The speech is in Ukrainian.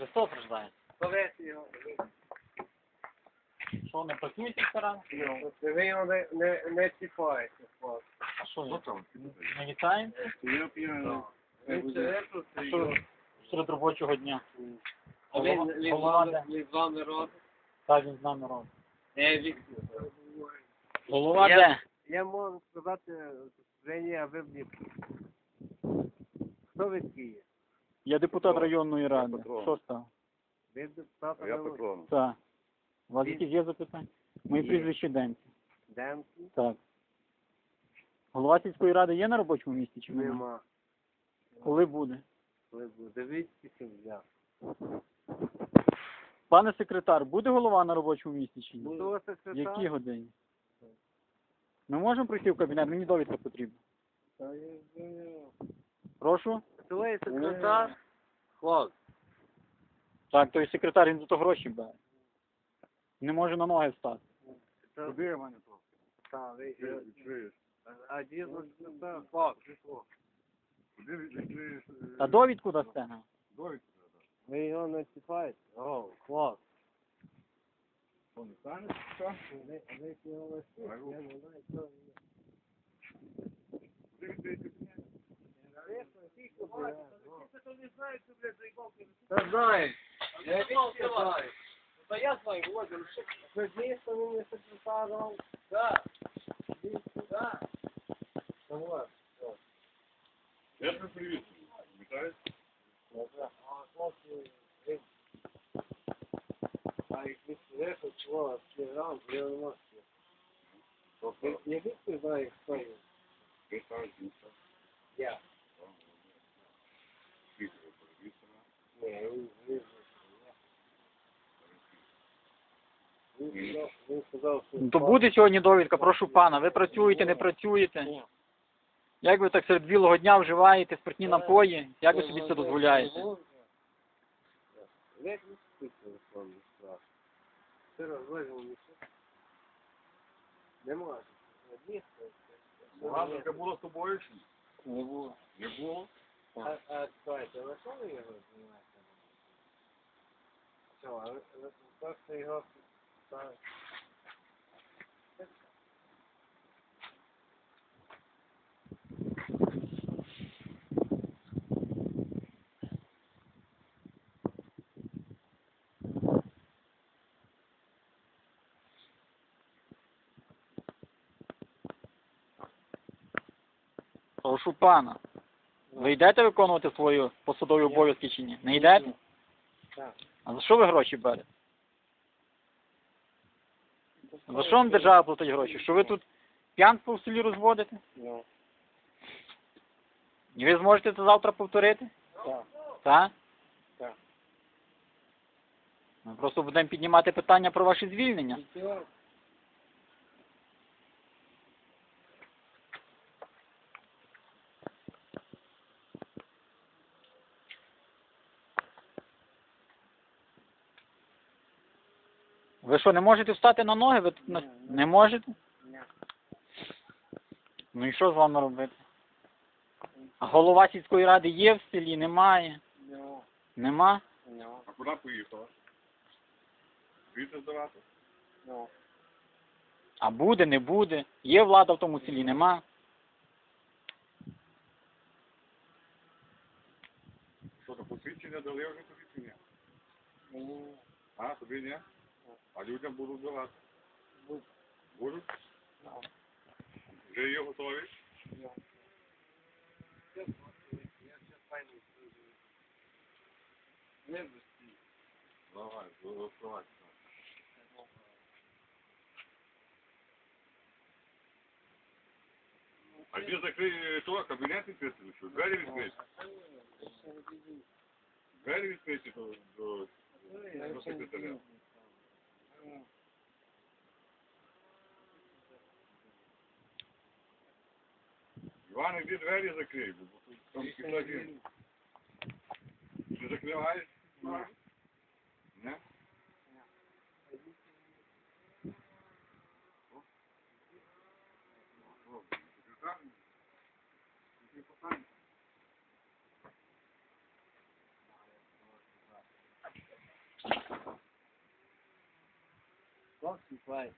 Христос рождає. Повесь його. Що, не працює сектора? Ну, Ви його не, не, не чіпаєте. А що, я? Не вітаємо? Він це тут, А що, серед робочого дня? А він він голова де? він з вами робить? Так, він з нами робить. Е, він- Голова Я- де? Я можу сказати, Жені, а ви мені. Хто ви такі є? Я депутат районної ради. Петро. Що? Ви депутат А я Петро. Так. У вас Він- якісь є запитання? Мої прізвище Демці. Демки? Так. Голова сільської ради є на робочому місці чи немає? Нема. Коли буде? Ви дивіться, взяв. Пане секретар, буде голова на робочому місці чи ні? Хто В секретар? якій годині? Ми можемо прийти в кабінет? Мені довідка потрібна. Та я знаю. Прошу? Є секретар? Хлоп. Так, той секретар, він за то гроші бере. Не може на ноги встати. Куди я мене то? Та, ви... Відкриєш. А секретар? Хлоп. Куди відкриєш? е, Та довідку дасте нам. Довідку. Ви його не чіпаєте? О, хлоп. Що, не станеш? Що? Ви, його лишите? Я не знаю, що він. Куди Та знаєш. Я не знаю. Та я знаю, Володя, що ви дійсно він не секретаром? Так. Так. Та вот. Я тебе привіт. Пам'ятаєш? А хлопці. А я не можу. Не хто він? Ти ставиш місце. Я. Скільки ви перевісили? Ні, він він- він сказав- Він сказав, що... Ну, то буде сьогодні довідка, прошу пана. Ви працюєте, не працюєте? Як ви так серед білого дня вживаєте спиртні напої? Як ви собі це дозволяєте? Не може. Багато було з тобою чи? Не було. Не було? А, а чекайте, ви що ви його знімаєте? Що, а ви, ви просто його... та- Прошу пана. Ви йдете виконувати свої посадові обов'язки чи ні? Не йдете? Так. А за що ви гроші берете? За що вам держава платить гроші? Що ви тут п'янство в селі розводите? Ну, І ви зможете це завтра повторити? так. Так? Так. Ми просто будемо піднімати питання про ваше звільнення. Ви що, не можете встати на ноги? Ви тут на- не можете? Ні. Ну і що з вами робити? А голова сільської ради є в селі? Немає. Ну, Нема? ну, А куди поїхала? Звідти здавати? А буде, не буде. Є влада в тому селі, нема. Що то посвідчення дали вже тобі чи ні? А, тобі ні? А людям будуть давати? Будуть. Будуть? Ну. Вже є готові? не Давай, розкривай. А де закрий то, кабінет відкрити, що? Двері відкриті? Двері відкриті до, до, до секретаря. Іван, іди двері закрий, бо тут там кисаді. Ти закриваєш? box is wide.